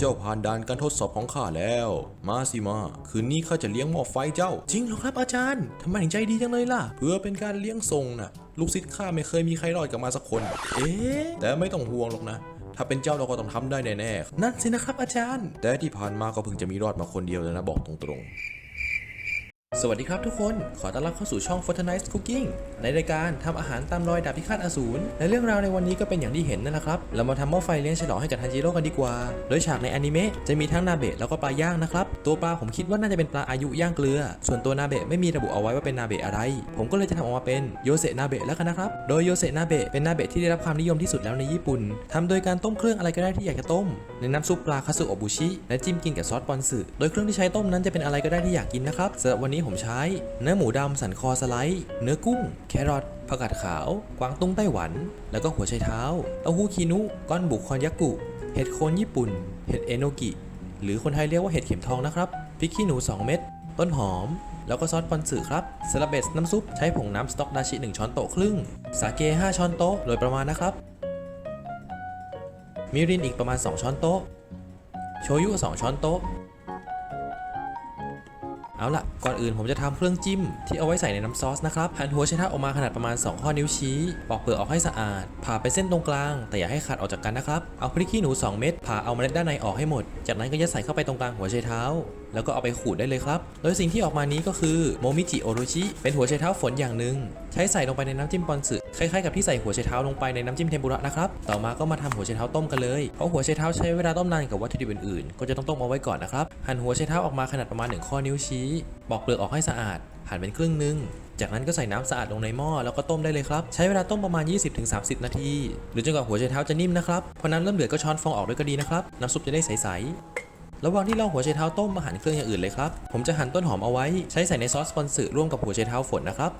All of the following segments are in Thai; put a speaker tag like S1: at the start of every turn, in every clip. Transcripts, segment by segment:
S1: เจ้าผ่านด่านการทดสอบของข้าแล้ว มาสิมา คืนนี้ข้าจะเลี้ยงหม้อไฟเจ้า จริงเหรอครับอาจารย์ทำไมถึงใจดีจังเลยล่ะ เพื่อเป็นการเลี้ยงทรงน่ะ ลูกศิษย์ข้าไม่เคยมีใครรอดกลับมาสักคน เอ๊ะแต่ไม่ต้องห่วงหรอกนะ ถ้าเป็นเจ้าเราก็ต้องทำได้แน่ๆ นั่นสินะครับอาจารย์ แต่ที่ผ่านมาก็เพิ่งจะมีรอดมาคนเดียวเลยนะบอกตรงๆ สวัสดีครับทุกคน ขอต้อนรับเข้าสู่ช่อง Fortnite Cooking ในรายการทำอาหารตามรอยดาบพิฆาตอสูรและเรื่องราวในวันนี้ก็เป็นอย่างที่เห็นนั่นแหละครับ เรามาทำหม้อไฟเลี้ยงฉลองให้กับทันจิโร่กันดีกว่า โดยฉากในอนิเมะจะมีทั้งนาเบะแล้วก็ปลาย่างนะครับ ตัวปลาผมคิดว่าน่าจะเป็นปลาอายุย่างเกลือ ส่วนตัวนาเบะไม่มีระบุเอาไว้ว่าเป็นนาเบะอะไร ผมก็เลยจะทำออกมาเป็นโยเซนาเบะแล้วกันนะครับ โดยโยเซนาเบะเป็นนาเบะที่ได้รับความนิยมที่สุดแล้วในญี่ปุ่นทำโดยการต้มเครื่องอะไรก็ได้ที่อยากจะต้ม ในน้ำซุปปลาคาสึโอบุชิและจิ้มกินกับซอสปอนสึโดยเครื่องที่ใช้ต้มนั้นจะเป็นอะไรก็ได้ที่อยากกินนะครับสำหรับวันนี้ผมใช้ เนื้อหมูดำสันคอสไลด์ เนื้อกุ้ง แครอทผักกาดขาว กวางตุ้งไต้หวัน แล้วก็หัวไชเท้า เต้าหู้คีนุ ก้อนบุกคอนยักกุ เห็ดโคนญี่ปุ่น เห็ดเอโนกิ หรือคนไทยเรียกว่าเห็ดเข็มทองนะครับพริกขี้หนู 2 เม็ด ต้นหอม แล้วก็ซอสปอนสึครับสลับเบสน้ำซุปใช้ผงน้ำสต๊อกดาชิ 1 ช้อนโต๊ะครึ่ง สาเก 5 ช้อนโต๊ะโดยประมาณนะครับ มิรินอีกประมาณ 2 ช้อนโต๊ะ โชยุ 2 ช้อนโต๊ะ เอาละก่อนอื่นผมจะทำเครื่องจิ้มที่เอาไว้ใส่ในน้ำซอสนะครับหั่นหัวไชเท้าออกมาขนาดประมาณ 2 ข้อนิ้วชี้ ปอกเปลือกออกให้สะอาด ผ่าไปเส้นตรงกลาง แต่อย่าให้ขาดออกจากกันนะครับ เอาพริกขี้หนู 2 เม็ด ผ่าเอาเมล็ดด้านในออกให้หมด จากนั้นก็ยัดใส่เข้าไปตรงกลางหัวไชเท้า แล้วก็เอาไปขูดได้เลยครับ โดยสิ่งที่ออกมานี้ก็คือโมมิจิโอโรชิ เป็นหัวไชเท้าฝนอย่างหนึ่ง ช้ใส่ลงไปในน้ำจิ้มปอนสึคล้ายๆกับที่ใส่หัวไชเท้าลงไปในน้ำจิ้มเทมปุระนะครับ ต่อมาก็มาทำหัวไชเท้าต้มกันเลย เพราะหัวไชเท้าใช้เวลาต้มนานกับวัตถุดิบอื่นๆ ก็จะต้องต้มเอาไว้ก่อนนะครับ หั่นหัวไชเท้าออกมาขนาดประมาณ1ข้อนิ้วชี้ปอกเปลือกออกให้สะอาด หั่นเป็นครึ่งหนึงจากนั้นก็ใส่น้ำสะอาดลงในหม้อแล้วก็ต้มได้เลยครับ ใช้เวลาต้มประมาณ 20-30 นาที หรือจนกว่าหัวไชเท้าจะนิ่มนะครับ พอน้ำเริ่มเดือดก็ช้อนฟองออกด้วยก็ดีนะครับ น้ำซุปจะได้ใสๆระหว่างที่เราหัวไชเท้าต้มมาหั่นเครื่องอย่างอื่นเลยครับ ผมจะหั่นต้นหอมเอาไว้ ใช้ใส่ในซอสสปอนสึร่วมกับหัวไชเท้าฝนนะครับ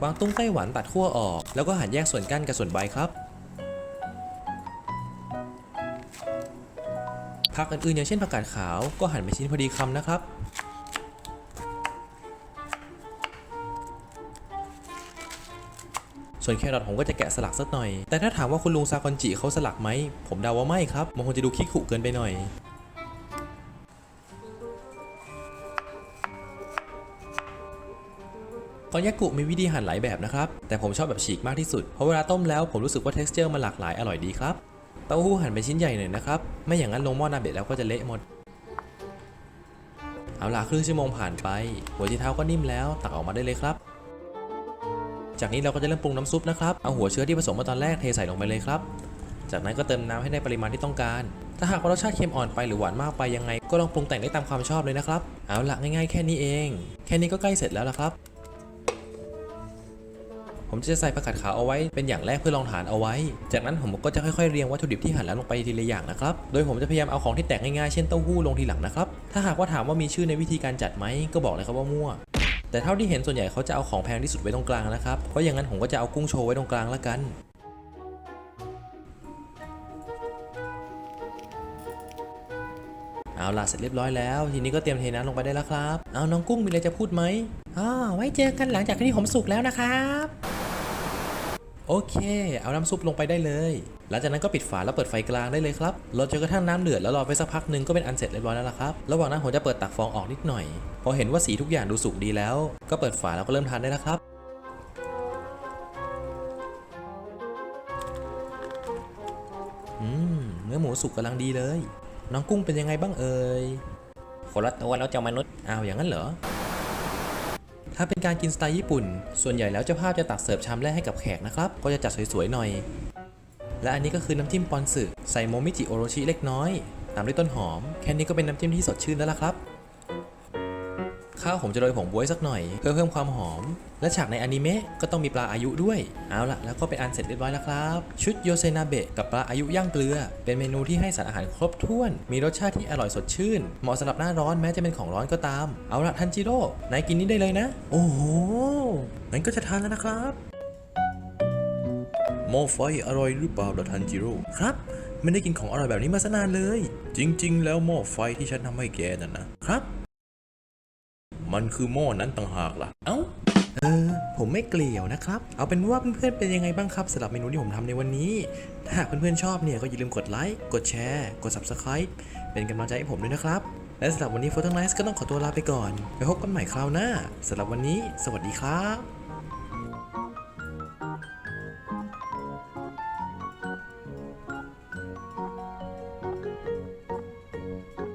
S1: กวางตุ้งไต้หวันตัดขั้วออก แล้วก็หั่นแยกส่วนก้านกับส่วนใบครับผักอื่นๆอย่างเช่นผักกาดขาวก็หั่นเป็นชิ้นพอดีคำนะครับ ส่วนแครอทผมก็จะแกะสลักสักหน่อย แต่ถ้าถามว่าคุณลุงซาคอนจิเขาสลักไหม ผมเดาว่าไม่ครับมันคงจะดูขี้ขุเกินไปหน่อย คอนยากุมีวิธีหั่นหลายแบบนะครับ แต่ผมชอบแบบฉีกมากที่สุด เพราะเวลาต้มแล้วผมรู้สึกว่า t e x t อร์มันหลากหลายอร่อยดีครับ เต้าหู้หั่นเป็นชิ้นใหญ่หน่อยนะครับ ไม่อย่างนั้นลงหม้อนาเบะแล้วก็จะเละหมด เอาล่ะครึ่งชั่วโมงผ่านไป หัวไชเท้าก็นิ่มแล้วตักออกมาได้เลยครับ จากนี้เราก็จะเริ่มปรุงน้ำซุปนะครับ เอาหัวเชื้อที่ผสมมาตอนแรกเทใส่ลงไปเลยครับ จากนั้นก็เติมน้ำให้ได้ปริมาณที่ต้องการ ถ้าหากว่ารสชาติเค็มอ่อนไปหรือหวานมากไปยังไง ก็ลองปรุงแต่งได้ตามความชอบเลยนะครับ เอาละง่ายๆ แค่นี้เอง แค่นี้ก็ใกล้เสร็จแล้วละครับ ผมจะใส่ผักกาดขาวเอาไว้เป็นอย่างแรกเพื่อลองทานเอาไว้ จากนั้นผมก็จะค่อยๆเรียงวัตถุดิบที่หั่นแล้วลงไปทีละอย่างนะครับ โดยผมจะพยายามเอาของที่แตกง่ายๆเช่นเต้าหู้ลงทีหลังนะครับ ถ้าหากว่าถามว่ามีชื่อในวิธีการจัดไหมก็บอกเลยครับว่ามั่วแต่เท่าที่เห็นส่วนใหญ่เขาจะเอาของแพงที่สุดไว้ตรงกลางนะครับ เพราะอย่างนั้นผมก็จะเอากุ้งโชว์ไว้ตรงกลางละกัน เอาล่ะเสร็จเรียบร้อยแล้ว ทีนี้ก็เตรียมเทน้ำลงไปได้แล้วครับ เอาน้องกุ้งมีอะไรจะพูดไหมอ๋อไว้เจอกันหลังจากที่ผมสุกแล้วนะครับ โอเค เอาน้ำซุปลงไปได้เลย หลังจากนั้นก็ปิดฝาแล้วเปิดไฟกลางได้เลยครับรอจนกระทั่งน้ำเดือดแล้วรอไปสักพักหนึ่งก็เป็นอันเสร็จเรียบร้อยแล้วล่ะครับ ระหว่างนั้นผมจะเปิดตักฟองออกนิดหน่อย พอเห็นว่าสีทุกอย่างดูสุกดีแล้ว ก็เปิดฝาแล้วก็เริ่มทานได้แล้วครับอืมเนื้อหมูสุกกำลังดีเลย น้องกุ้งเป็นยังไงบ้างเอ่ย
S2: คนละตัวแล้วเจ้ามนุษย์
S1: อ้าวอย่างนั้นเหรอ ถ้าเป็นการกินสไตล์ญี่ปุ่น ส่วนใหญ่แล้วเจ้าภาพจะตักเสิร์ฟชามแรกให้กับแขกนะครับ ก็จะจัดสวยๆหน่อย และอันนี้ก็คือน้ำจิ้มปอนสึใส่โมมิจิโอโรชิเล็กน้อย ตามด้วยต้นหอม แค่นี้ก็เป็นน้ำจิ้มที่สดชื่นแล้วล่ะครับ ข้าวผมจะโรยผงบ๊วยสักหน่อยเพื่อเพิ่มความหอม และฉากในอนิเมะก็ต้องมีปลาอายุด้วย เอาละแล้วก็เป็นอันเสร็จเรียบร้อยแล้วครับ ชุดโยเซนาเบะกับปลาอายุย่างเกลือ เป็นเมนูที่ให้สารอาหารครบถ้วน มีรสชาติที่อร่อยสดชื่น เหมาะสำหรับหน้าร้อนแม้จะเป็นของร้อนก็ตาม เอาละทันจิโร่นายกินนี้ได้เลยนะ โอ้โหงั้นก็จะทานแล้วนะครับหม้อไฟอร่อยหรือเปล่าล่ะทันจิโร่ครับไม่ได้กินของอร่อยแบบนี้มาสนานเลย จริง ๆ แล้วหม้อไฟที่ฉันทำให้แกนั่นนะครับ มันคือหม้อนั้นต่างหากล่ะ เอ้า เออ ผมไม่เกลียวนะครับ เอาเป็นว่าเพื่อนๆเป็นยังไงบ้างครับสำหรับเมนูที่ผมทำในวันนี้ ถ้าหากเพื่อนๆชอบเนี่ยก็อย่าลืมกดไลค์ กดแชร์ กด subscribe เป็นกำลังใจให้ผมด้วยนะครับ และสำหรับวันนี้ p h o t o n i c e ก็ต้องขอตัวลาไปก่อน ไปพบกันใหม่คราวหน้าสำหรับวันนี้ สวัสดีครับ